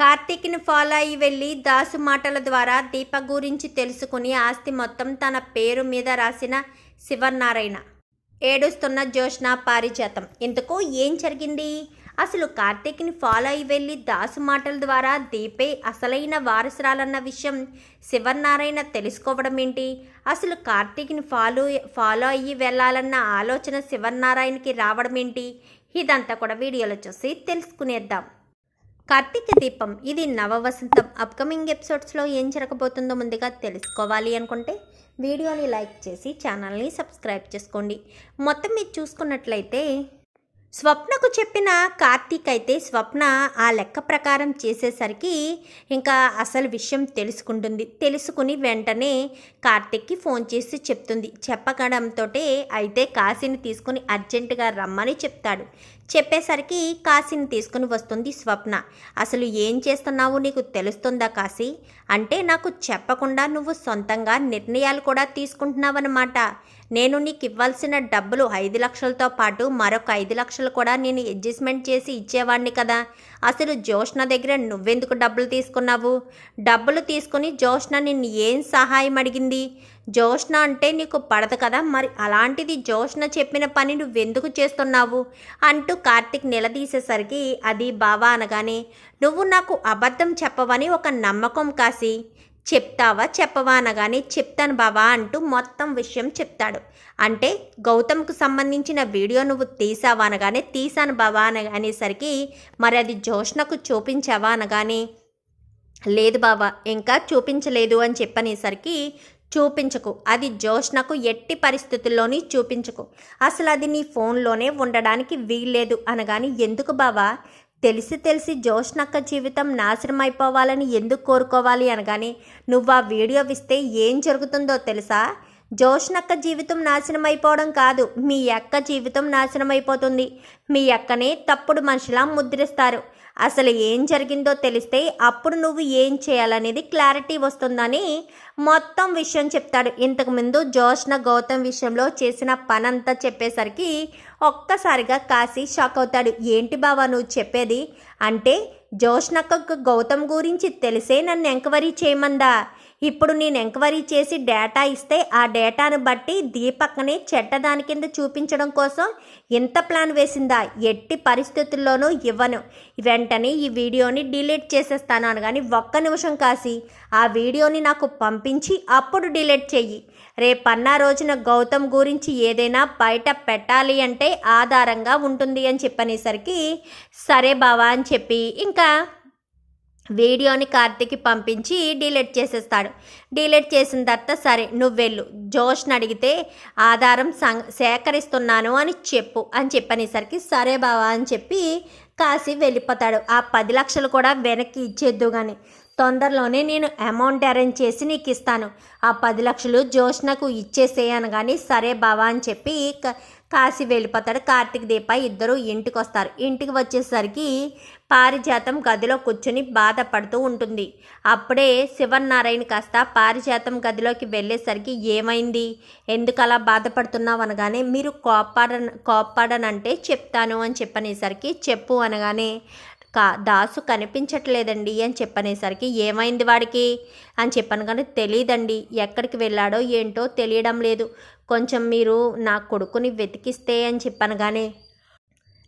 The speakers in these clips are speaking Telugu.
కార్తీక్ని ఫాలో అయ్యి వెళ్ళి దాసు మాటల ద్వారా దీప గురించి తెలుసుకుని ఆస్తి మొత్తం తన పేరు మీద రాసిన శివనారాయణ ఏడుస్తున్న జోష్న పారిజాతం. ఇంతకు ఏం జరిగింది? అసలు కార్తీక్ని ఫాలో అయ్యి వెళ్ళి దాసు మాటల ద్వారా దీపే అసలైన వారసురాలన్న విషయం శివనారాయణ తెలుసుకోవడం ఏంటి? అసలు కార్తీక్ని ఫాలో ఫాలో అయ్యి వెళ్ళాలన్న ఆలోచన శివనారాయణకి రావడం ఏంటి? ఇదంతా కూడా వీడియోలో చూసి తెలుసుకునేద్దాం. కార్తీక దీపం ఇది నవ వసంతం అప్కమింగ్ ఎపిసోడ్స్లో ఏం జరగబోతుందో ముందుగా తెలుసుకోవాలి అనుకుంటే వీడియోని లైక్ చేసి ఛానల్ని సబ్స్క్రైబ్ చేసుకోండి. మొత్తం మీరు చూసుకున్నట్లయితే స్వప్నకు చెప్పిన కార్తీక్ అయితే స్వప్న ఆ లెక్క ప్రకారం చేసేసరికి ఇంకా అసలు విషయం తెలుసుకుంటుంది. తెలుసుకుని వెంటనే కార్తీక్కి ఫోన్ చేసి చెప్తుంది. చెప్పగడంతో అయితే కాశీని తీసుకుని అర్జెంటుగా రమ్మని చెప్తాడు. చెప్పేసరికి కాశీని తీసుకుని వస్తుంది స్వప్న. అసలు ఏం చేస్తున్నావు? నీకు తెలుస్తుందా కాశీ? అంటే నాకు చెప్పకుండా నువ్వు సొంతంగా నిర్ణయాలు కూడా తీసుకుంటున్నావన్నమాట. నేను నీకు ఇవ్వాల్సిన డబ్బులు ఐదు లక్షలతో పాటు మరొక ఐదు లక్షలు కూడా నేను అడ్జస్ట్మెంట్ చేసి ఇచ్చేవాడిని కదా. అసలు జోష్న దగ్గర నువ్వెందుకు డబ్బులు తీసుకున్నావు? డబ్బులు తీసుకుని జోష్న నిన్ను ఏం సహాయం అడిగింది? జోష్న అంటే నీకు పడదు కదా మరి అలాంటిది జోష్న చెప్పిన పని నువ్వెందుకు చేస్తున్నావు? అంటూ కార్తిక్ నిలదీసేసరికి అది బావా అనగానే నువ్వు నాకు అబద్ధం చెప్పవని ఒక నమ్మకం కాసి చెప్తావా చెప్పవా అనగానే చెప్తాను బావా అంటూ మొత్తం విషయం చెప్తాడు. అంటే గౌతమ్కు సంబంధించిన వీడియో నువ్వు తీసావా అనగానే తీసాను బావా అని అనేసరికి మరి అది జోష్నకు చూపించావా అనగానే లేదు బావా ఇంకా చూపించలేదు అని చెప్పనేసరికి చూపించకు. అది జోష్నకు ఎట్టి పరిస్థితుల్లోని చూపించకు. అసలు అది నీ ఫోన్లోనే ఉండడానికి వీల్లేదు అనగాని ఎందుకు బావా తెలిసి తెలిసి జోష్నక్క జీవితం నాశనం అయిపోవాలని ఎందుకు కోరుకోవాలి అనగానే నువ్వు ఆ వీడియో ఇస్తే ఏం జరుగుతుందో తెలుసా? జోష్నక్క జీవితం నాశనం అయిపోవడం కాదు. మీ అక్క జీవితం నాశనం అయిపోతుంది మీ అక్కనే తప్పుడు మనిషిలా ముద్రిస్తారు. అసలు ఏం జరిగిందో తెలిస్తే అప్పుడు నువ్వు ఏం చేయాలనేది క్లారిటీ వస్తుందని మొత్తం విషయం చెప్తాడు. ఇంతకుముందు జోష్న గౌతమ్ విషయంలో చేసిన పనంతా చెప్పేసరికి ఒక్కసారిగా కాశీ షాక్ అవుతాడు. ఏంటి బావా నువ్వు చెప్పేది? అంటే జోష్నక్కకు గౌతమ్ గురించి తెలిసే నన్ను ఎంక్వైరీ చేయమందా? ఇప్పుడు నేను ఎంక్వైరీ చేసి డేటా ఇస్తే ఆ డేటాను బట్టి దీపక్ని చెడ్డదాని కింద చూపించడం కోసం ఇంత ప్లాన్ వేసిందా? ఎట్టి పరిస్థితుల్లోనూ ఇవ్వను. వెంటనే ఈ వీడియోని డిలీట్ చేసేస్తాను అనగాని ఒక్క నిమిషం కాసి ఆ వీడియోని నాకు పంపించి అప్పుడు డిలీట్ చెయ్యి. రేపన్నా రోజున గౌతమ్ గురించి ఏదైనా బయట పెట్టాలి అంటే ఆధారంగా ఉంటుంది అని చెప్పనేసరికి సరే బావా అని చెప్పి ఇంకా వీడియోని కార్తీక్కి పంపించి డిలీట్ చేసేస్తాడు. డిలీట్ చేసిన తర్వాత సరే నువ్వు వెళ్ళు. జోష్ని అడిగితే ఆధారం సం సేకరిస్తున్నాను అని చెప్పు అని చెప్పనేసరికి సరే బావా అని చెప్పి కాసి వెళ్ళిపోతాడు. ఆ పది లక్షలు కూడా వెనక్కి ఇచ్చేద్దు కానీ తొందరలోనే నేను అమౌంట్ అరేంజ్ చేసి నీకు ఇస్తాను. ఆ పది లక్షలు జోష్నకు ఇచ్చేసేయను కానీ సరే బావా అని చెప్పి కాశీ వెళ్ళిపోతాడు. కార్తీక్ దీప ఇద్దరు ఇంటికి వస్తారు ఇంటికి వచ్చేసరికి పారిజాతం గదిలో కూర్చుని బాధపడుతూ ఉంటుంది. అప్పుడే శివనారాయణ కాస్త పారిజాతం గదిలోకి వెళ్ళేసరికి ఏమైంది? ఎందుకు అలా బాధపడుతున్నావు అనగానే మీరు కోపాడ కోపాడనంటే చెప్తాను అని చెప్పనేసరికి చెప్పు అనగానే కా దాసు కనిపించట్లేదండి అని చెప్పనేసరికి ఏమైంది వాడికి? అని చెప్పాను కానీ తెలియదండి ఎక్కడికి వెళ్ళాడో ఏంటో తెలియడం లేదు. కొంచెం మీరు నా కొడుకుని వెతికిస్తే అని చెప్పనగానే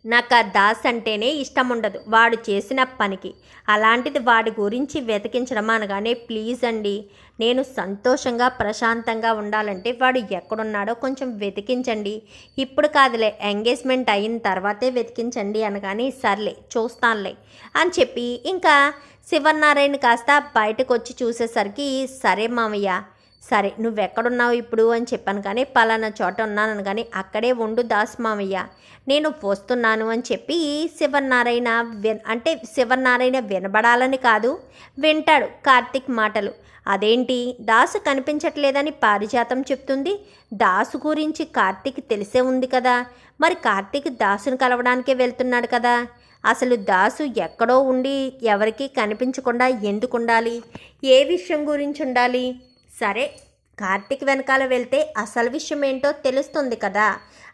నాకు ఆ దాస్ అంటేనే ఇష్టం ఉండదు వాడు చేసిన పనికి. అలాంటిది వాడి గురించి వెతికించడం అనగానే ప్లీజ్ అండి నేను సంతోషంగా ప్రశాంతంగా ఉండాలంటే వాడు ఎక్కడున్నాడో కొంచెం వెతికించండి. ఇప్పుడు కాదులే ఎంగేజ్మెంట్ అయిన తర్వాతే వెతికించండి అనగానే సర్లే చూస్తానులే అని చెప్పి ఇంకా శివనారాయణ కాస్త బయటకు వచ్చి చూసేసరికి సరే మామయ్య సరే నువ్వెక్కడున్నావు ఇప్పుడు అని చెప్పాను కానీ పలానా చోట ఉన్నాను కానీ అక్కడే ఉండు దాస్ మామయ్య. నేను వస్తున్నాను అని చెప్పి శివనారాయణ విన్ అంటే శివనారాయణ వినబడాలని కాదు వింటాడు కార్తిక్ మాటలు. అదేంటి? దాసు కనిపించట్లేదని పారిజాతం చెప్తుంది. దాసు గురించి కార్తిక్ తెలిసే ఉంది కదా. మరి కార్తీక్ దాసును కలవడానికే వెళ్తున్నాడు కదా. అసలు దాసు ఎక్కడో ఉండి ఎవరికీ కనిపించకుండా ఎందుకు ఉండాలి ఏ విషయం గురించి ఉండాలి? సరే కార్తిక్ వెనకాల వెళ్తే అసలు విషయం ఏంటో తెలుస్తుంది కదా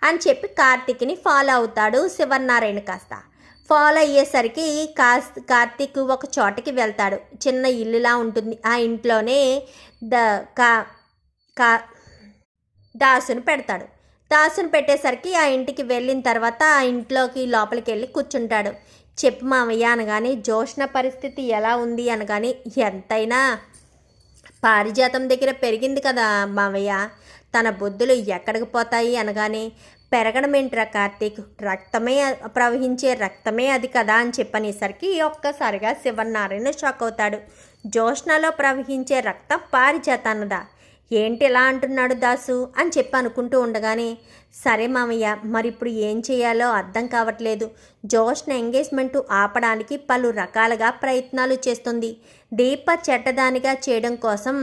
అని చెప్పి కార్తిక్ని ఫాలో అవుతాడు శివనారాయణ కాస్త. ఫాలో అయ్యేసరికి కాస్ కార్తీక్ ఒక చోటకి వెళ్తాడు. చిన్న ఇల్లులా ఉంటుంది. ఆ ఇంట్లోనే ద కా కా దాసును పెడతాడు. దాసును పెట్టేసరికి ఆ ఇంటికి వెళ్ళిన తర్వాత ఆ ఇంట్లోకి లోపలికి వెళ్ళి కూర్చుంటాడు. చెప్పు మామయ్య అనగానే జోష్ణ పరిస్థితి ఎలా ఉంది అనగానే ఎంతైనా పారిజాతం దగ్గర పెరిగింది కదా మావయ్య. తన బుద్ధులు ఎక్కడికి పోతాయి అనగానే పెరగడం ఏంట్రా కార్తీక్? రక్తమే ప్రవహించే రక్తమే అది కదా అని చెప్పనేసరికి ఒక్కసారిగా శివనారాయణ షాక్ అవుతాడు. జోష్నలో ప్రవహించే రక్తం పారిజాతన్నదా? ఏంటి ఇలా అంటున్నాడు దాసు? అని చెప్పి అనుకుంటూ ఉండగానే సరే మామయ్య మరి ఇప్పుడు ఏం చేయాలో అర్థం కావట్లేదు. జోష్న ఎంగేజ్మెంట్ ఆపడానికి పలు రకాలుగా ప్రయత్నాలు చేస్తుంది. దీప చెడ్డదానిగా చేయడం కోసం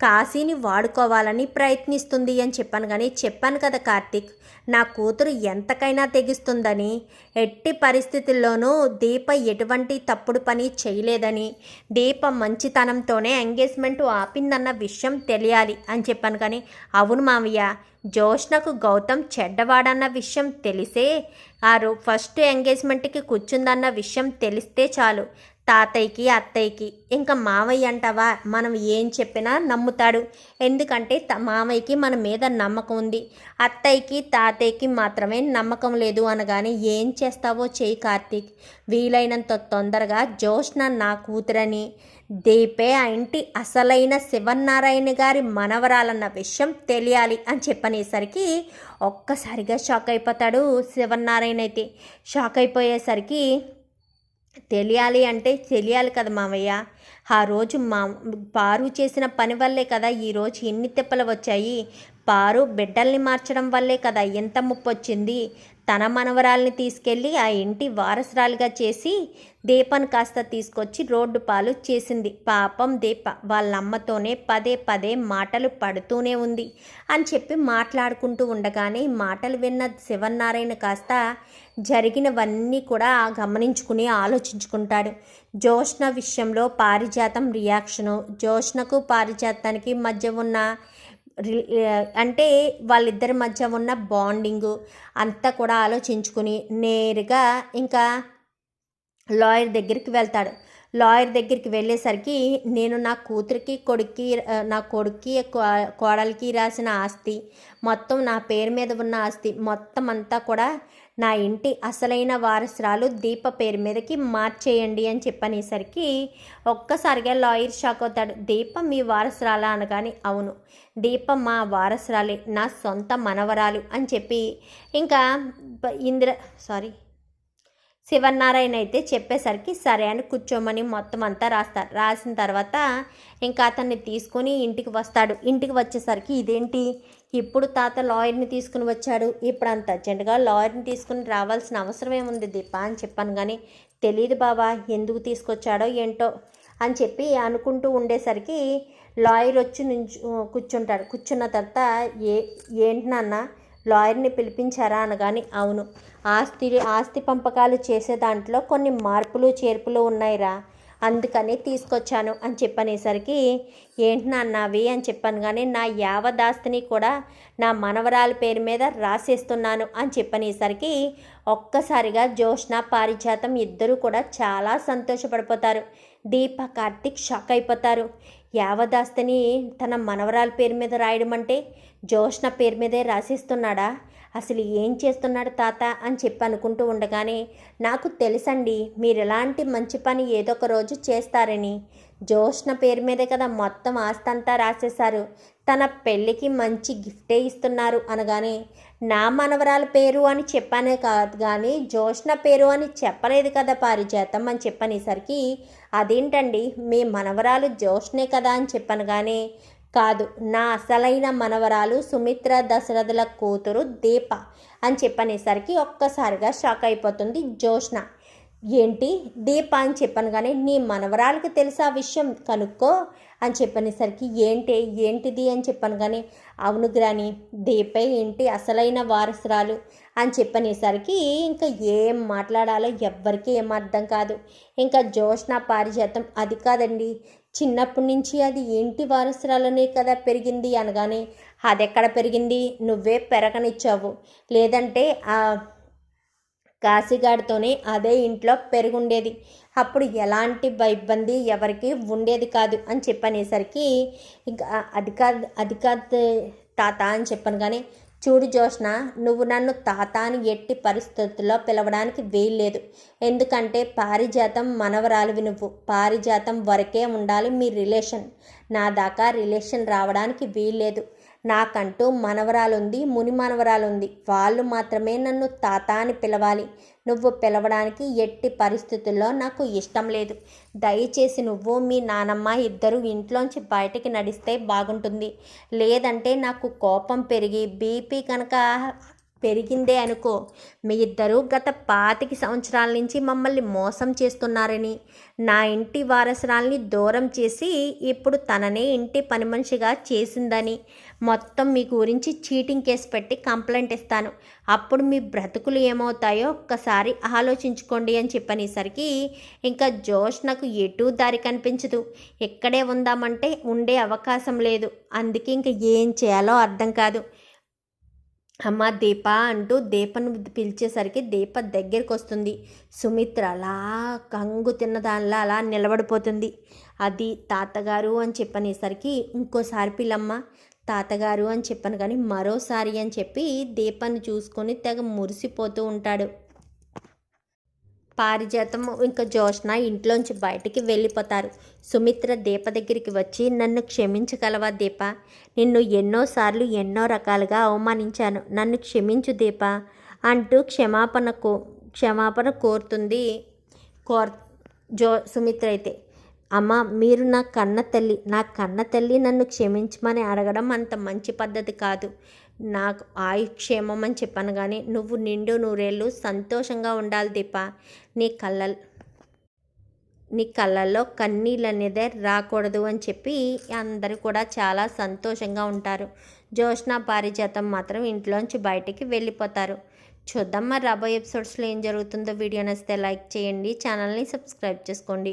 కాశీని వాడుకోవాలని ప్రయత్నిస్తుంది అని చెప్పాను కానీ చెప్పాను కదా కార్తీక్ నా కూతురు ఎంతకైనా తెగిస్తుందని ఎట్టి పరిస్థితుల్లోనూ దీప ఎటువంటి తప్పుడు పని చేయలేదని దీప మంచితనంతోనే ఎంగేజ్మెంట్ ఆపిందన్న విషయం తెలియాలి అని చెప్పాను కానీ అవును మామయ్య జోష్నకు గౌతమ్ చెడ్డవాడన్న విషయం తెలిసే ఆరు ఫస్ట్ ఎంగేజ్మెంట్కి కూర్చుందన్న విషయం తెలిస్తే చాలు. తాతయ్యకి అత్తయ్యకి ఇంకా మావయ్య అంటావా? మనం ఏం చెప్పినా నమ్ముతాడు. ఎందుకంటే మావయ్యకి మన మీద నమ్మకం ఉంది. అత్తయ్యకి తాతయ్యకి మాత్రమే నమ్మకం లేదు అనగానే ఏం చేస్తావో చేయి కార్తీక్. వీలైనంత తొందరగా జోష్న నా కూతురని దీపే ఆ ఇంటి అసలైన శివనారాయణ గారి మనవరాలన్న విషయం తెలియాలి అని చెప్పనేసరికి ఒక్కసారిగా షాక్ అయిపోతాడు శివనారాయణ అయితే. షాక్ అయిపోయేసరికి తెలియాలి అంటే తెలియాలి కదా మామయ్య. ఆ రోజు మా పారు చేసిన పని వల్లే కదా ఈరోజు ఎన్ని తిప్పలు వచ్చాయి. పారు బిడ్డల్ని మార్చడం వల్లే కదా ఎంత ముప్పు వచ్చింది తన మనవరాల్ని తీసుకెళ్ళి ఆ ఇంటి వారసురాలుగా చేసి దీపను కాస్త తీసుకొచ్చి రోడ్డు పాలు చేసింది. పాపం దీప వాళ్ళ అమ్మతోనే పదే పదే మాటలు పడుతూనే ఉంది అని చెప్పి మాట్లాడుకుంటూ ఉండగానే మాటలు విన్న శివనారాయణ కాస్త జరిగినవన్నీ కూడా గమనించుకుని ఆలోచించుకుంటాడు. జోష్ణ విషయంలో పారిజాతం రియాక్షను జోష్ణకు పారిజాతానికి మధ్య ఉన్న అంటే వాళ్ళిద్దరి మధ్య ఉన్న బాండింగ్ అంతా కూడా ఆలోచించుకుని నేరుగా ఇంకా లాయర్ దగ్గరికి వెళ్తాడు. లాయర్ దగ్గరికి వెళ్ళేసరికి నేను నా కూతురికి కొడుక్కి నా కొడుక్కి కోడలికి రాసిన ఆస్తి మొత్తం నా పేరు మీద ఉన్న ఆస్తి మొత్తం అంతా కూడా నా ఇంటి అసలైన వారసురాలు దీప పేరు మీదకి మార్చేయండి అని చెప్పనేసరికి ఒక్కసారిగా లాయర్ షాక్ అవుతాడు. దీప మీ వారసురాలా అనగానే అవును. దీప మా వారసురాలే నా సొంత మనవరాలు అని చెప్పి ఇంకా ఇంద్ర సారీ శివనారాయణ అయితే చెప్పేసరికి సరే అని కూర్చోమని మొత్తం అంతా రాస్తారు రాసిన తర్వాత ఇంకా అతన్ని తీసుకొని ఇంటికి వస్తాడు. ఇంటికి వచ్చేసరికి ఇదేంటి? ఇప్పుడు తాత లాయర్ని తీసుకుని వచ్చాడు. ఇప్పుడు అంత అర్జెంటుగా లాయర్ని తీసుకుని రావాల్సిన అవసరం ఏముంది దీప అని చెప్పాను కానీ తెలియదు బాబా ఎందుకు తీసుకొచ్చాడో ఏంటో అని చెప్పి అనుకుంటూ ఉండేసరికి లాయర్ వచ్చి నుంచు కూర్చుంటాడు. కూర్చున్న తర్వాత ఏ ఏంటి నాన్న లాయర్ని పిలిపించారా అనగాని అవును. ఆస్తి ఆస్తి పంపకాలు చేసే దాంట్లో కొన్ని మార్పులు చేర్పులు ఉన్నాయిరా. అందుకని తీసుకొచ్చాను అని చెప్పనేసరికి ఏంటి నాన్న అని చెప్పాను కానీ నా యావదాస్తిని కూడా నా మనవరాల పేరు మీద రాసేస్తున్నాను అని చెప్పనేసరికి ఒక్కసారిగా జోష్న పారిజాతం ఇద్దరూ కూడా చాలా సంతోషపడిపోతారు. దీప కార్తిక్ షాక్ అయిపోతారు. యావదాస్తిని తన మనవరాల పేరు మీద రాయడం అంటే జోష్న పేరు మీదే రాసిస్తున్నాడా? అసలు ఏం చేస్తున్నాడు తాత అని చెప్పి అనుకుంటూ ఉండగానే నాకు తెలుసండి మీరు ఎలాంటి మంచి పని ఏదో ఒక రోజు చేస్తారని. జోష్ణ పేరు మీదే కదా మొత్తం ఆస్తంతా రాసేశారు. తన పెళ్ళికి మంచి గిఫ్టే ఇస్తున్నారు అనగానే నా మనవరాల పేరు అని చెప్పానే కాదు కానీ జోష్ణ పేరు అని చెప్పలేదు కదా పారిజాతం అని చెప్పనేసరికి అదేంటండి మీ మనవరాలు జోష్నే కదా అని చెప్పను కానీ కాదు. నా అసలైన మనవరాలు సుమిత్ర దశరథుల కూతురు దీప అని చెప్పనేసరికి ఒక్కసారిగా షాక్ అయిపోతుంది జోష్న ఏంటి? దీప అని చెప్పాను కానీ నీ మనవరాలకు తెలుసా ఆ విషయం కనుక్కో అని చెప్పనేసరికి ఏంటి? ఏంటిది అని చెప్పాను కానీ అవును గ్రాని దీపే ఏంటి? అసలైన వారసురాలు. అని చెప్పనేసరికి ఇంకా ఏం మాట్లాడాలో ఎవ్వరికీ ఏం అర్థం కాదు. ఇంకా జోష్న పారిజాతం అది కాదండి. చిన్నప్పటి నుంచి అది ఏంటి వారసురాలనే కదా పెరిగింది అనగానే అది ఎక్కడ పెరిగింది? నువ్వే పెరగనిచ్చావు. లేదంటే ఆ కాశీగాడితోనే అదే ఇంట్లో పెరుగుండేది. అప్పుడు ఎలాంటి ఇబ్బంది ఎవరికి ఉండేది కాదు అని చెప్పనేసరికి ఇంకా అది కాదు అది కాదు తాత అని చెప్పాను కానీ చూడు జోష్న నువ్వు నన్ను తాతాను ఎట్టి పరిస్థితుల్లో పిలవడానికి వీల్లేదు. ఎందుకంటే పారిజాతం మనవరాలివి నువ్వు. పారిజాతం వరకే ఉండాలి మీ రిలేషన్. నా దాకా రిలేషన్ రావడానికి వీల్లేదు. నాకంటూ మనవరాలుంది ముని మనవరాలుంది. వాళ్ళు మాత్రమే నన్ను తాత అని పిలవాలి. నువ్వు పిలవడానికి ఎట్టి పరిస్థితుల్లో నాకు ఇష్టం లేదు. దయచేసి నువ్వు మీ నానమ్మ ఇద్దరు ఇంట్లోంచి బయటికి నడిస్తే బాగుంటుంది. లేదంటే నాకు కోపం పెరిగి బీపీ కనుక పెరిగిందే అనుకో. మీ ఇద్దరు గత పాతిక సంవత్సరాల నుంచి మమ్మల్ని మోసం చేస్తున్నారని నా ఇంటి వారసురాల్ని దూరం చేసి ఇప్పుడు తననే ఇంటి పని మనిషిగా చేసిందని మొత్తం మీ గురించి చీటింగ్ కేసు పెట్టి కంప్లైంట్ ఇస్తాను. అప్పుడు మీ బ్రతుకులు ఏమవుతాయో ఒక్కసారి ఆలోచించుకోండి అని చెప్పనేసరికి ఇంకా జోష్ నాకు ఎటు దారి కనిపించదు. ఇక్కడే ఉందామంటే ఉండే అవకాశం లేదు. అందుకే ఇంకా ఏం చేయాలో అర్థం కాదు. అమ్మ దీప అంటూ దీపను పిలిచేసరికి దీప దగ్గరికి వస్తుంది సుమిత్ర అలా కంగు తిన్న దానిలా అలా నిలబడిపోతుంది. అది తాతగారు అని చెప్పనేసరికి ఇంకోసారి పిల్లమ్మ తాతగారు అని చెప్పాను కానీ మరోసారి అని చెప్పి దీపాన్ని చూసుకొని తెగ మురిసిపోతూ ఉంటాడు. పారిజాతం ఇంకా జోష్న ఇంట్లోంచి బయటికి వెళ్ళిపోతారు. సుమిత్ర దీప దగ్గరికి వచ్చి నన్ను క్షమించగలవా దీప? నిన్ను ఎన్నోసార్లు ఎన్నో రకాలుగా అవమానించాను. నన్ను క్షమించు దీప అంటూ క్షమాపణ కో క్షమాపణ కోరుతుంది కోర్ జో సుమిత్ర అయితే. అమ్మ మీరు నా కన్న తల్లి. నా కన్న తల్లి నన్ను క్షమించమని అడగడం అంత మంచి పద్ధతి కాదు. నాకు ఆయుక్షేమం అని చెప్పాను కానీ నువ్వు నిండు నూరేళ్ళు సంతోషంగా ఉండాలి దీప. నీ కళ్ళ నీ కళ్ళల్లో కన్నీళ్ళు అనేదే రాకూడదు అని చెప్పి అందరూ కూడా చాలా సంతోషంగా ఉంటారు. జోష్న పారిజాతం మాత్రం ఇంట్లోంచి బయటికి వెళ్ళిపోతారు. చూద్దాం మరి రాబోయే ఎపిసోడ్స్లో ఏం జరుగుతుందో. వీడియో నచ్చితే లైక్ చేయండి ఛానల్ని సబ్స్క్రైబ్ చేసుకోండి.